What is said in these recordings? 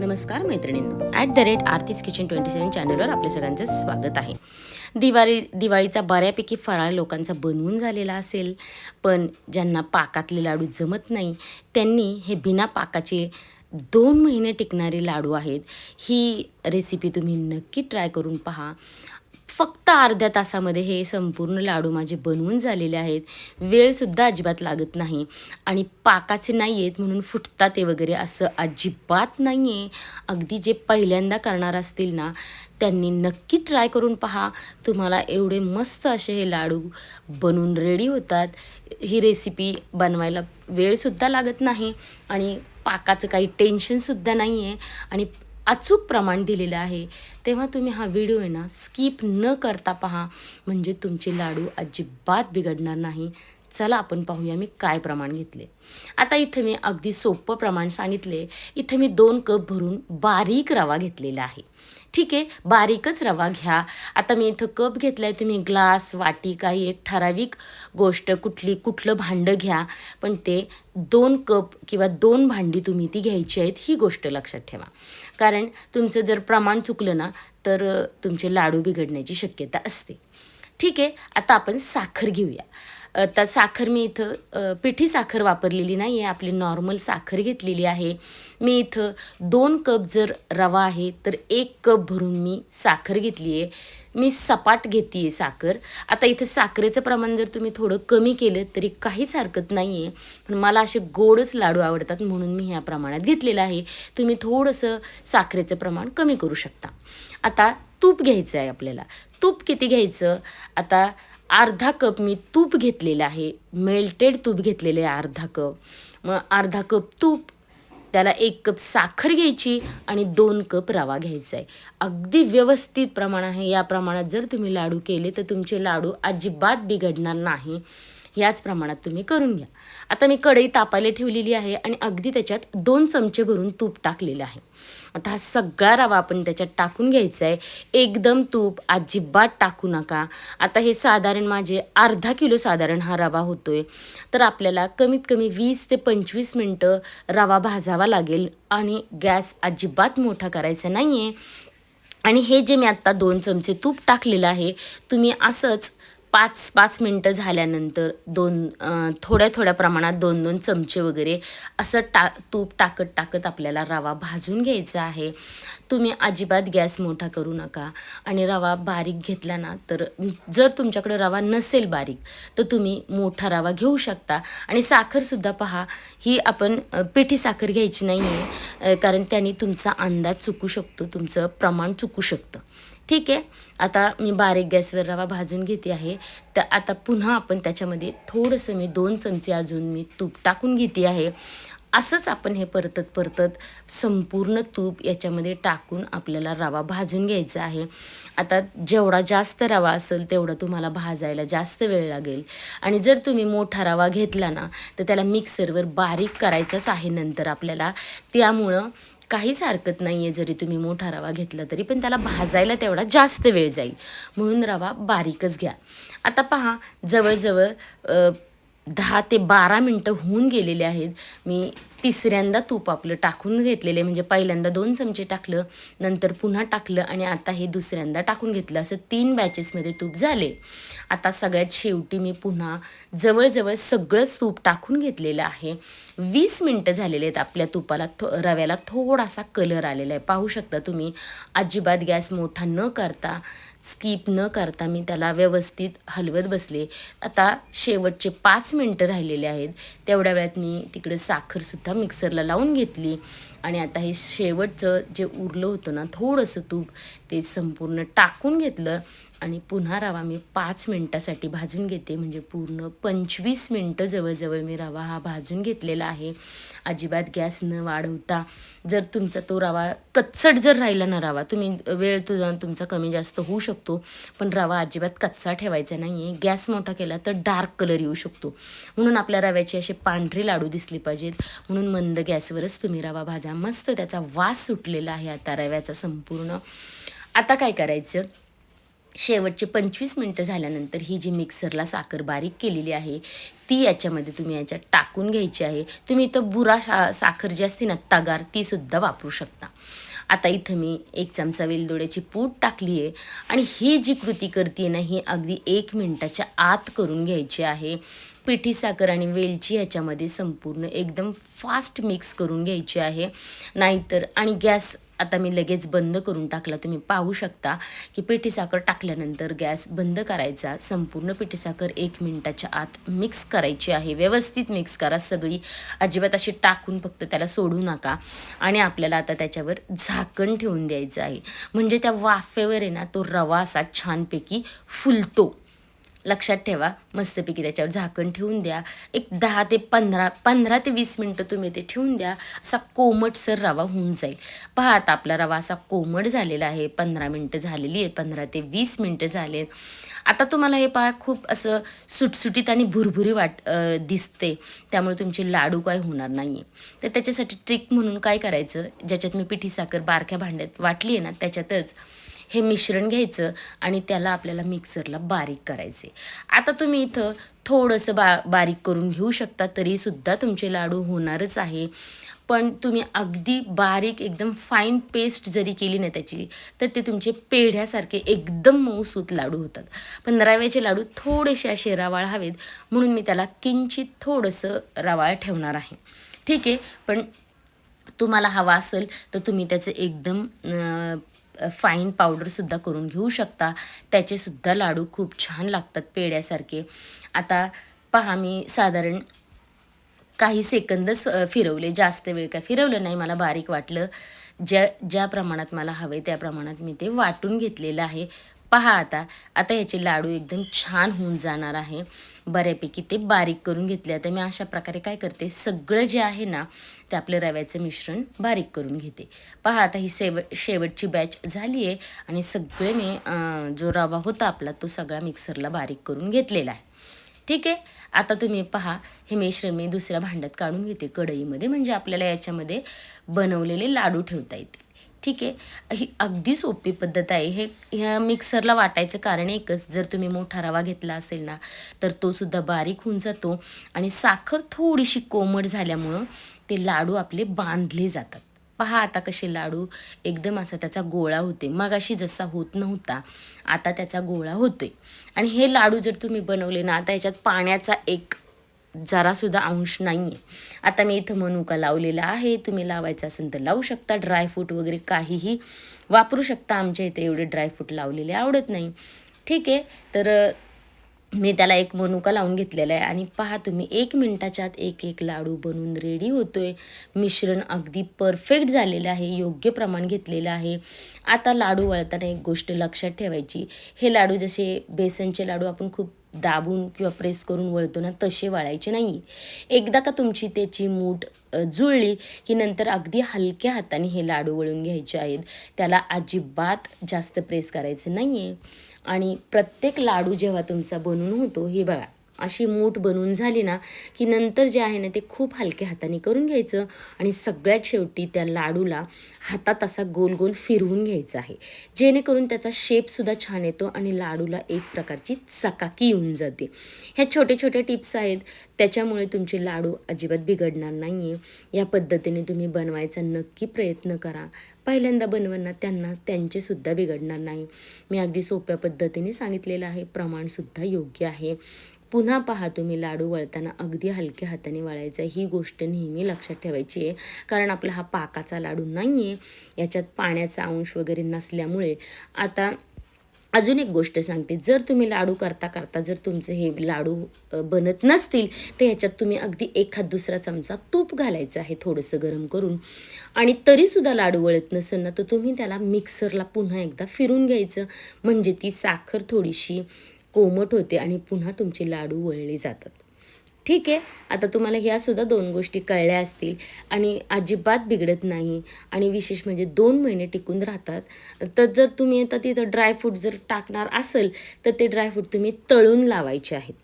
नमस्कार मैत्रिणींनो. At the rate Aarti's kitchen twenty seven चॅनलवर आपल्या सगळ्यांचं स्वागत आहे. दिवाळी दिवाळीचा बऱ्यापैकी फराळ लोकांचा बनवून झालेला असेल पण ज्यांना पाकातले लाडू जमत नाही त्यांनी हे बिना पाकाचे दोन महिने टिकणारे लाडू आहेत. ही रेसिपी तुम्ही नक्की ट्राय करून पहा. फक्त अर्ध्या तासामध्ये हे संपूर्ण लाडू माझे बनवून झालेले आहेत. वेळसुद्धा अजिबात लागत नाही. आणि पाकाचे नाही आहेत म्हणून फुटतात ते वगैरे असं अजिबात नाही आहे अगदी जे पहिल्यांदा करणार असतील ना त्यांनी नक्की ट्राय करून पहा. तुम्हाला एवढे मस्त असे हे लाडू बनून रेडी होतात. ही रेसिपी बनवायला वेळसुद्धा लागत नाही. आणि पाकाचं काही टेन्शनसुद्धा नाही आहे आणि अचूक प्रमाण दिलेलं आहे. तेव्हा तुम्ही हा व्हिडिओ आहे ना स्किप न करता पहा. म्हणजे तुमचे लाडू अजिबात बिघडणार नाही. चला आपण पाहूया मी काय प्रमाण घेतले. आता इथं मी अगदी सोपं प्रमाण सांगितले. इथं मी दोन कप भरून बारीक रवा घेतलेला आहे. ठीक आहे बारीकच रवा घ्या. आता मी इथं कप घेतला आहे तुम्ही ग्लास वाटी काही एक ठराविक गोष्ट कुठली कुठलं भांडं घ्या. पण ते दोन कप किंवा दोन भांडी तुम्ही ती घ्यायची आहेत ही गोष्ट लक्षात ठेवा. कारण तुमचं जर प्रमाण चुकलं ना तर तुमचे लाडू बिघडण्याची शक्यता असते. ठीक आहे आता आपण साखर घेऊया. आता साखर मी इथं पिठी साखर वापरलेली नाही आहे आपली नॉर्मल साखर घेतलेली आहे. मी इथं दोन कप जर रवा आहे तर एक कप भरून मी साखर घेतली आहे मी सपाट घेते आहे साखर. आता इथं साखरेचं प्रमाण जर तुम्ही थोडं कमी केलं तरी काहीच हरकत नाही आहे पण मला असे गोडच लाडू आवडतात म्हणून मी ह्या प्रमाणात घेतलेलं आहे. तुम्ही थोडंसं साखरेचं प्रमाण कमी करू शकता. आता तूप घ्यायचं आहे आपल्याला. तूप किती घ्यायचं? आता अर्धा कप मी तूप घेतलेलं आहे. मेल्टेड तूप घेतलेलं आहे अर्धा कप. मग अर्धा कप तूप त्याला एक कप साखर घ्यायची आणि दोन कप रवा घ्यायचा आहे. अगदी व्यवस्थित प्रमाण आहे. या प्रमाणात जर तुम्ही लाडू केले तर तुमचे लाडू अजिबात बिघडणार नाही. ह्याच प्रमाणात तुम्ही करून घ्या. आता मी कढई तापायला ठेवलेली आहे आणि अगदी त्याच्यात दोन चमचे भरून तूप टाकलेलं आहे. आता हा सगळा रवा आपण त्याच्यात टाकून घ्यायचा आहे एकदम तूप अजिबात टाकू नका. आता हे साधारण माझे अर्धा किलो साधारण हा रवा होतो आहे तर आपल्याला कमीत कमी वीस ते पंचवीस मिनटं रवा भाजावा लागेल आणि गॅस अजिबात मोठा करायचा नाही आहे आणि हे जे मी आत्ता दोन चमचे तूप टाकलेलं आहे तुम्ही असंच पाच पाच मिनटं झाल्यानंतर दोन थोड्या थोड्या प्रमाणात दोन दोन चमचे वगैरे असं टा तूप टाकत टाकत आपल्याला रवा भाजून घ्यायचा आहे. तुम्ही अजिबात गॅस मोठा करू नका. आणि रवा बारीक घेतला ना तर जर तुमच्याकडे रवा नसेल बारीक तर तुम्ही मोठा रवा घेऊ शकता. आणि साखरसुद्धा पहा ही आपण पेठी पिठी साखर घ्यायची नाही आहे कारण त्याने तुमचा अंदाज चुकू शकतो तुमचं प्रमाण चुकू शकतं. ठीक आहे. आता मी बारीक गॅसवर रवा भाजून घेते आहे. तर आता पुन्हा आपण त्याच्यामध्ये थोडंसं मी दोन चमचे अजून मी तूप टाकून घेते आहे. असंच आपण हे परतत परतत संपूर्ण तूप याच्यामध्ये टाकून आपल्याला रवा भाजून घ्यायचा आहे. आता जेवढा जास्त रवा असेल तेवढा तुम्हाला भाजायला जास्त वेळ लागेल. आणि जर तुम्ही मोठा रवा घेतला ना तर त्याला मिक्सरवर बारीक करायचंच आहे नंतर आपल्याला. त्यामुळं काहीच हरकत नाही आहे जरी तुम्ही मोठा रवा घेतला तरी पण त्याला भाजायला तेवढा जास्त वेळ जाईल. म्हणून रवा बारीकच घ्या. आता पहा जवळजवळ दहा ते बारा मिनटं होऊन गेलेले आहेत. मी तिसऱ्यांदा तूप आपलं टाकून घेतलेले म्हणजे पहिल्यांदा दोन चमचे टाकलं नंतर पुन्हा टाकलं आणि आता हे दुसऱ्यांदा टाकून घेतलं. असं तीन बॅचेसमध्ये तूप झाले. आता सगळ्यात शेवटी मी पुन्हा जवळजवळ सगळंच तूप टाकून घेतलेलं आहे. वीस मिनटं झालेले आहेत आपल्या तुपाला थो रव्याला थोडासा कलर आलेला आहे. पाहू शकता तुम्ही अजिबात गॅस मोठा न करता स्किप न करता मी त्याला व्यवस्थित हलवत बसले. आता शेवटचे पाच मिनटं राहिलेले आहेत. तेवढ्या वेळात मी तिकडे साखरसुद्धा मिक्सरला लावून घेतली. आणि आता हे शेवटचं जे उरलं होतं ना थोडंसं तूप ते संपूर्ण टाकून घेतलं. आणि पुन्हा रवा मी पाच मिनटासाठी भाजून घेते. म्हणजे पूर्ण पंचवीस मिनटं जवळजवळ मी रवा हा भाजून घेतलेला आहे. अजिबात गॅस न वाढवता जर तुमचा तो रवा कच्चट जर राहिला ना रवा तुम्ही वेळ तुझा तुमचा कमी जास्त होऊ शकतो. पण रवा अजिबात कच्चा ठेवायचा नाही आहे गॅस मोठा केला तर डार्क कलर येऊ शकतो. म्हणून आपल्या रव्याचे असे पांढरे लाडू दिसले पाहिजेत. म्हणून मंद गॅसवरच तुम्ही रवा भाजा. मस्त त्याचा वास सुटलेला आहे आता रव्याचा संपूर्ण. आता काय करायचं? शेवटचे पंचवीस मिनटं झाल्यानंतर ही जी मिक्सरला साखर बारीक केलेली आहे ती याच्यामध्ये तुम्ही याच्यात टाकून घ्यायची आहे. तुम्ही इथं बुरा शा साखर जी असते ना तगार तीसुद्धा वापरू शकता. आता इथं मी एक चमचा वेलदोड्याची पूड टाकली आहे आणि ही जी कृती करते ना ही अगदी एक मिनटाच्या आत करून घ्यायची आहे. पिठी साखर आणि वेलची ह्याच्यामध्ये संपूर्ण एकदम फास्ट मिक्स करून घ्यायची आहे. नाहीतर आणि गॅस आता मी लगेच बंद करून टाकला. तुम्ही पाहू शकता की पिठीसाखर टाकल्यानंतर गॅस बंद करायचा. संपूर्ण पिठीसाखर एक मिनटाच्या आत मिक्स करायची आहे. व्यवस्थित मिक्स करा सगळी. अजिबात अशी टाकून फक्त त्याला सोडू नका. आणि आपल्याला आता त्याच्यावर झाकण ठेवून द्यायचं आहे. म्हणजे त्या वाफेवर आहे ना तो रवा असा छानपैकी फुलतो. लक्षात ठेवा. मस्तपैकी त्याच्यावर झाकण ठेवून द्या. एक दहा ते पंधरा पंधरा ते वीस मिनटं तुम्ही ते ठेवून द्या. असा कोमटसर रवा होऊन जाईल. पहा आता आपला रवा असा कोमट झालेला आहे. पंधरा मिनटं झालेली आहेत. पंधरा ते वीस मिनटं झाले आता तुम्हाला हे पहा खूप असं सुटसुटीत आणि भुरभुरी वाट दिसते. त्यामुळे तुमचे लाडू काय होणार नाही आहे तर त्याच्यासाठी ट्रिक म्हणून काय करायचं? ज्याच्यात मी पिठी साखर बारक्या भांड्यात वाटली आहे ना त्याच्यातच हे मिश्रण घ्यायचं आणि त्याला आपल्याला मिक्सरला बारीक करायचे. आता तुम्ही इथं थोडंसं बा बारीक करून घेऊ शकता तरीसुद्धा तुमचे लाडू होणारच आहे. पण तुम्ही अगदी बारीक एकदम फाईन पेस्ट जरी केली ना त्याची तर ते तुमचे पेढ्यासारखे एकदम मऊसूत लाडू होतात. पण रव्याचे लाडू थोडेसे असे रवाळ हवेत म्हणून मी त्याला किंचित थोडंसं रवाळ ठेवणार आहे. ठीक आहे? पण तुम्हाला हवा असेल तर तुम्ही त्याचं एकदम फाईन पावडरसुद्धा करून घेऊ शकता. त्याचेसुद्धा लाडू खूप छान लागतात पेड्यासारखे आता पहा मी साधारण काही सेकंदच फिरवले. जास्त वेळ काय फिरवलं नाही मला बारीक वाटलं. ज्या ज्या प्रमाणात मला हवे त्या प्रमाणात मी ते वाटून घेतलेलं आहे. पहा आता. आता याचे लाडू एकदम छान होऊन जाणार आहे. बऱ्यापैकी ते बारीक करून घेतले. आता मी अशा प्रकारे काय करते सगळं जे आहे ना ते आपलं रव्याचं मिश्रण बारीक करून घेते. पहा आता ही शेव शेवटची बॅच झाली आहे आणि सगळे मी जो रवा होता आपला तो सगळा मिक्सरला बारीक करून घेतलेला आहे. ठीक आहे? आता तुम्ही पहा हे मिश्रण मी दुसऱ्या भांड्यात काढून घेते. कढईमध्ये म्हणजे आपल्याला याच्यामध्ये बनवलेले लाडू ठेवता येतील. ठीक आहे. ही अगदी सोपी पद्धत आहे. हे ह्या मिक्सरला वाटायचं कारण एकच जर तुम्ही मोठा रवा घेतला असेल ना तर तो सुद्धा बारीक होऊन जातो आणि साखर थोडीशी कोमट झाल्यामुळं ते लाडू आपले बांधले जातात. पहा आता कसे लाडू एकदम असा त्याचा गोळा होते मग अशी जसा होत नव्हता आता त्याचा गोळा होतोय. आणि हे लाडू जर तुम्ही बनवले ना आता याच्यात पाण्याचा एक जरासुद्धा अंश नाही आहे आता मी इथं मनुका लावलेला आहे. तुम्ही लावायचं असेल तर लावू शकता. ड्रायफ्रूट वगैरे काहीही वापरू शकता. आमच्या इथे एवढे ड्रायफ्रूट लावलेले आवडत नाही. ठीक आहे. तर मी त्याला एक मनुका लावून घेतलेला आहे. आणि पहा तुम्ही एक मिनटाच्या आत एक एक लाडू बनवून रेडी होतो आहे मिश्रण अगदी परफेक्ट झालेलं आहे. योग्य प्रमाण घेतलेलं आहे. आता लाडू वळताना एक गोष्ट लक्षात ठेवायची. हे लाडू जसे बेसनचे लाडू आपण खूप दाबून किंवा प्रेस करून वळतो ना तसे वाळायचे नाही एकदा का तुमची त्याची मूठ जुळली की नंतर अगदी हलक्या हाताने हे लाडू वळून घ्यायचे आहेत. त्याला अजिबात जास्त प्रेस करायचं नाही आहे आणि प्रत्येक लाडू जेव्हा तुमचा बनवून होतो हे बघा अशी मूठ बनवून झाली ना की नंतर जे आहे ना ते खूप हलक्या हाताने करून घ्यायचं आणि सगळ्यात शेवटी त्या लाडूला हातात असा गोल गोल फिरवून घ्यायचा आहे. जेणेकरून त्याचा शेपसुद्धा छान येतो आणि लाडूला एक प्रकारची चकाकी येऊन जाते. ह्या छोटे छोटे टिप्स आहेत. त्याच्यामुळे तुमचे लाडू अजिबात बिघडणार नाही आहे या पद्धतीने तुम्ही बनवायचा नक्की प्रयत्न करा. पहिल्यांदा बनवणार त्यांना त्यांचेसुद्धा बिघडणार नाही. मी अगदी सोप्या पद्धतीने सांगितलेलं आहे. प्रमाणसुद्धा योग्य आहे. पुन्हा पहा तुम्ही लाडू वळताना अगदी हलक्या हाताने वळायचा. ही गोष्ट नेहमी लक्षात ठेवायची आहे. कारण आपला हा पाकाचा लाडू नाही आहे याच्यात पाण्याचा अंश वगैरे नसल्यामुळे. आता अजून एक गोष्ट सांगते. जर तुम्ही लाडू करता करता जर तुमचे हे लाडू बनत नसतील तर ह्याच्यात तुम्ही अगदी एखाद दुसरा चमचा तूप घालायचं आहे थोडंसं गरम करून. आणि तरीसुद्धा लाडू वळत नसेल ना तर तुम्ही त्याला मिक्सरला पुन्हा एकदा फिरून घ्यायचं. म्हणजे ती साखर थोडीशी कोमट होते आणि पुन्हा तुमचे लाडू वळले जातात. ठीक आहे आता तुम्हाला ह्यासुद्धा दोन गोष्टी कळल्या असतील आणि अजिबात बिघडत नाही आणि विशेष म्हणजे दोन महिने टिकून राहतात. तर जर तुम्ही आता तिथं ड्रायफ्रूट जर टाकणार असेल तर ते ड्रायफ्रूट तुम्ही तळून लावायचे आहेत.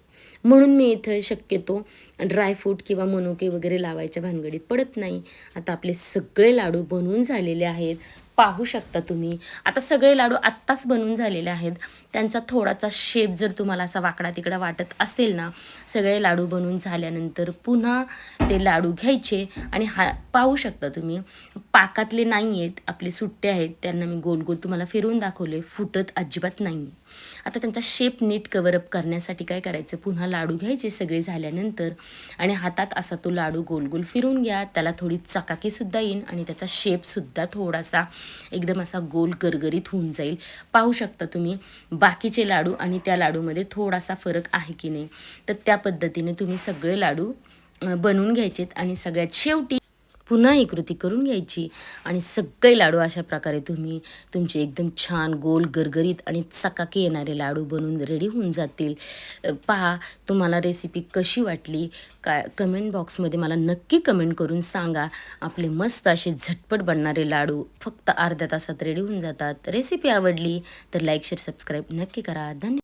म्हणून मी इथं शक्यतो ड्रायफ्रूट किंवा मनुके वगैरे लावायच्या भानगडीत पडत नाही. आता आपले सगळे लाडू बनवून झालेले आहेत. पाहू शकता तुम्ही. आता सगळे लाडू आत्ताच बनवून झालेले आहेत. त्यांचा थोडासा शेप जर तुम्हाला असा वाकडा तिकडा वाटत असेल ना सगळे लाडू बनवून झाल्यानंतर पुन्हा ते लाडू घ्यायचे आणि हा पाहू शकता तुम्ही. पाकातले नाही आहेत आपले सुट्टे आहेत त्यांना मी गोल गोल तुम्हाला फिरवून दाखवले फुटत अजिबात नाही आता त्यांचा शेप नीट कवरअप करण्यासाठी काय करायचं? पुन्हा लाडू घ्यायचे सगळे झाल्यानंतर आणि हातात असा तो लाडू गोल गोल फिरून घ्या. त्याला थोडी चकाकीसुद्धा येईन आणि त्याचा शेपसुद्धा थोडासा एकदम असा गोल गरगरीत होऊन जाईल. पाहू शकता तुम्ही बाकीचे लाडू आणि त्या लाडूमध्ये थोडासा फरक आहे की नाही? तर त्या पद्धतीने तुम्ही सगळे लाडू बनवून घ्यायचेत आणि सगळ्यात शेवटी पुन्हा ही कृती करून घ्यायची. आणि सगळे लाडू अशा प्रकारे तुम्ही तुमचे एकदम छान गोल गरगरीत आणि चकाकी येणारे लाडू बनवून रेडी होऊन जातील. पहा तुम्हाला रेसिपी कशी वाटली? काय कमेंट बॉक्समध्ये मला नक्की कमेंट करून सांगा. आपले मस्त असे झटपट बनणारे लाडू फक्त अर्ध्या तासात रेडी होऊन जातात. रेसिपी आवडली तर लाईक शेअर सबस्क्राईब नक्की करा. धन्यवाद.